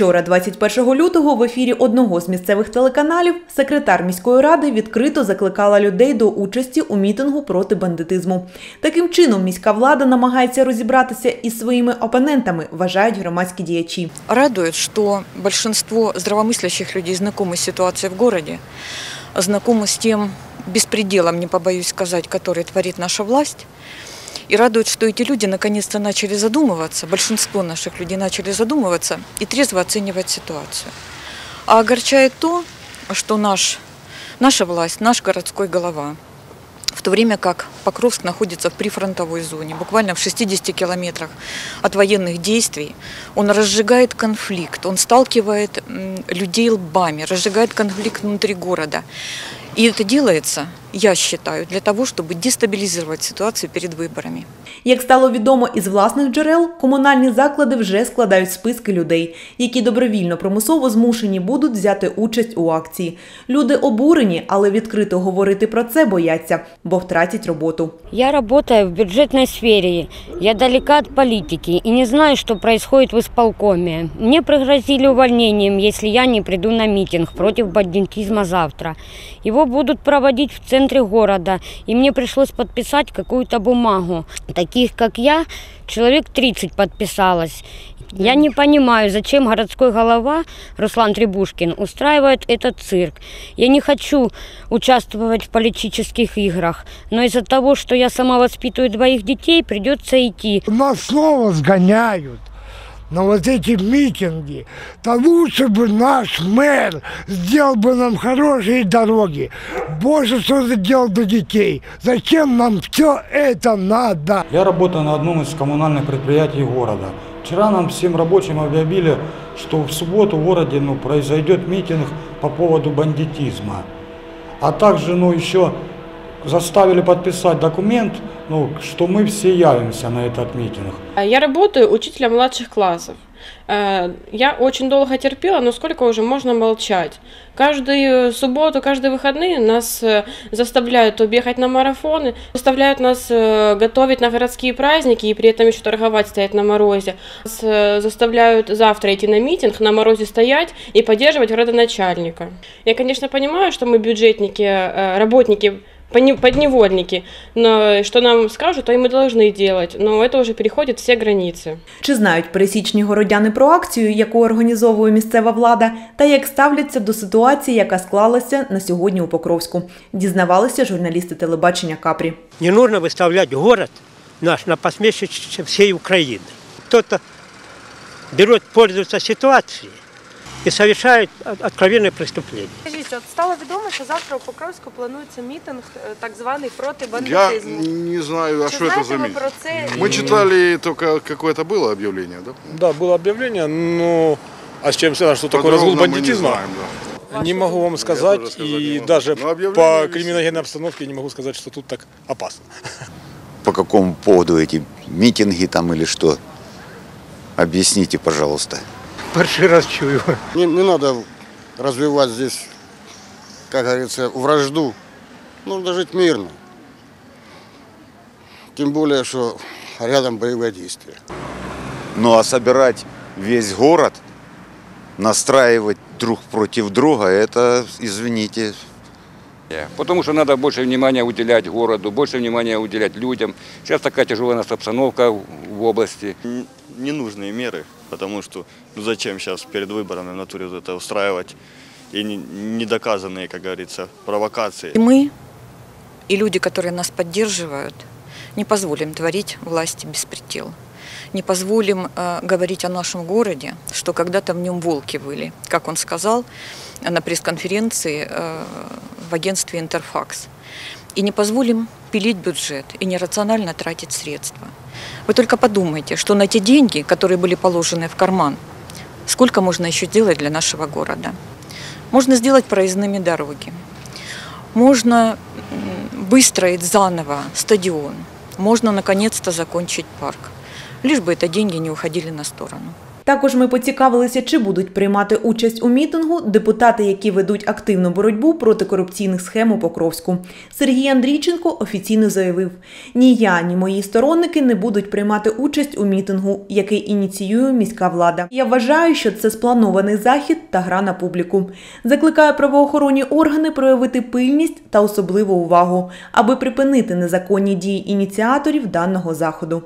Вчора, 21 лютого, в ефірі одного з місцевих телеканалів секретар міської ради відкрито закликала людей до участі у мітингу проти бандитизму. Таким чином, міська влада намагається розібратися із своїми опонентами, вважають громадські діячі. Радует, что большинство здравомыслящих людей знакомы с ситуацией в городе, знакомы с тем беспределом, не побоюсь сказать, который творит наша власть. И радует, что эти люди наконец-то начали задумываться, большинство наших людей начали задумываться и трезво оценивать ситуацию. А огорчает то, что наш, наша власть, наш городской голова, в то время как Покровск находится в прифронтовой зоне, буквально в 60 километрах от военных действий, он разжигает конфликт, он сталкивает людей лбами, разжигает конфликт внутри города. И это делается, я считаю, для того, чтобы дестабилизировать ситуацию перед выборами. Як стало відомо із власних джерел, комунальні заклади вже складають списки людей, які добровільно примусово змушені будуть взяти участь у акції. Люди обурені, але відкрито говорити про це бояться, бо втратять роботу. Я работаю в бюджетной сфере. Я далека от политики и не знаю, что происходит в исполкоме. Мне пригрозили увольнением, если я не приду на митинг против бандитизма завтра. Его будут проводить в центре города, и мне пришлось подписать какую-то бумагу. Таких, как я, человек 30 подписалось. Я не понимаю, зачем городской голова Руслан Требушкин устраивает этот цирк. Я не хочу участвовать в политических играх, но из-за того, что я сама воспитываю двоих детей, придется идти. Нас снова сгоняют на вот эти митинги. Да лучше бы наш мэр сделал бы нам хорошие дороги. Боже, что ты делал для детей? Зачем нам все это надо? Я работаю на одном из коммунальных предприятий города. Вчера нам всем рабочим объявили, что в субботу в городе ну, произойдет митинг по поводу бандитизма. А также ну, еще заставили подписать документ, ну, что мы все явимся на этот митинг. Я работаю учителем младших классов. Э, Я очень долго терпела, но сколько уже можно молчать? Каждую субботу, каждые выходные нас э, заставляют объехать на марафоны, заставляют нас э, готовить на городские праздники и при этом еще торговать, стоять на морозе. Нас э, заставляют завтра идти на митинг, на морозе стоять и поддерживать градоначальника. Я, конечно, понимаю, что мы бюджетники, э, работники подневольники, но что нам скажут, то и мы должны делать. Но это уже переходит все границы. Чи знають пересічні городяни про акцію, яку організовує місцева влада, та як ставляться до ситуації, яка склалася на сьогодні у Покровську? Дізнавалися журналісти телебачення Капрі. Не нужно выставлять город наш на посмешище всей Украины. Кто-то берет, пользуется ситуацией и совершает от- откровенное преступление. Скажіть, от стало відомо, що завтра у Покровську планується мітинг е, так званий проти Я бандитизму. не знаю, а Чи что это знаєте за ви митинг? про це? Мы читали только какое-то было объявление, да? Да, было объявление, но а с чем связано, что такое разгул Подробно мы не бандитизма? знаем, да. Не могу вам сказать, тоже сказать не и могу. даже Но объявление по висит. криминогенной обстановке не могу сказать, что тут так опасно. по какому поводу эти митинги там или что? Объясните, пожалуйста. Первый раз чую. Не, не надо развивать здесь, как говорится, вражду. Нужно жить мирно. Тем более, что рядом боевые действия. Ну а собирать весь город, настраивать друг против друга, это, извините, Потому что надо больше внимания уделять городу, больше внимания уделять людям. Сейчас такая тяжелая у нас обстановка в области. ненужные меры, потому что ну зачем сейчас перед выборами в натуре вот это устраивать и не- недоказанные, как говорится, провокации. И мы, и люди, которые нас поддерживают, не позволим творить власти беспредел. Не позволим э, говорить о нашем городе, что когда-то в нем волки выли, как он сказал на пресс-конференции э, в агентстве «Интерфакс». И не позволим пилить бюджет и нерационально тратить средства. Вы только подумайте, что на те деньги, которые были положены в карман, сколько можно еще сделать для нашего города. Можно сделать проездными дороги, можно выстроить заново стадион, можно наконец-то закончить парк. Лишь бы это деньги не уходили на сторону. Також ми поцікавилися, чи будуть приймати участь у мітингу депутати, які ведуть активну боротьбу проти корупційних схем у Покровську. Сергій Андрійченко офіційно заявив: ні я, ні мої сторонники не будуть приймати участь у мітингу, який ініціює міська влада. Я вважаю, що це спланований захід та гра на публіку. Закликаю правоохоронні органи проявити пильність та особливу увагу, аби припинити незаконні дії ініціаторів даного заходу.